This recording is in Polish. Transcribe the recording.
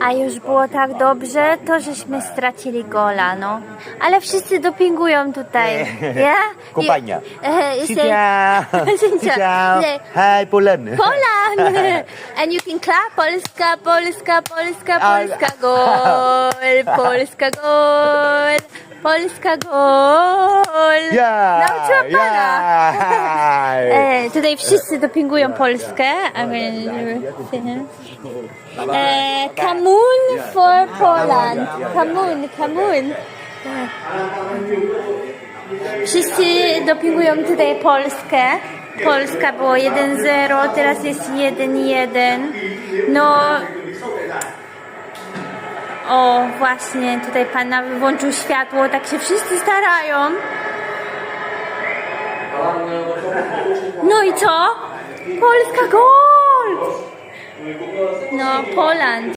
A już było tak dobrze, to żeśmy stracili gola, no. Ale wszyscy dopingują tutaj. Ja? Kopalnia. Chào. chào. Say, Hai Poland. Poland! And you can clap. Polska, Polska, Polska, Polska, gol! Polska, gol! Polska, gol! Ja! Nauczyła pana! Tutaj wszyscy dopingują Polskę. E, Kamun for Poland. Kamun, Kamun. Wszyscy dopingują tutaj Polskę. Polska było 1-0, teraz jest 1-1. No. O, właśnie, tutaj pan nawet włączył światło, tak się wszyscy starają. No i co? Polska gol! No, Poland.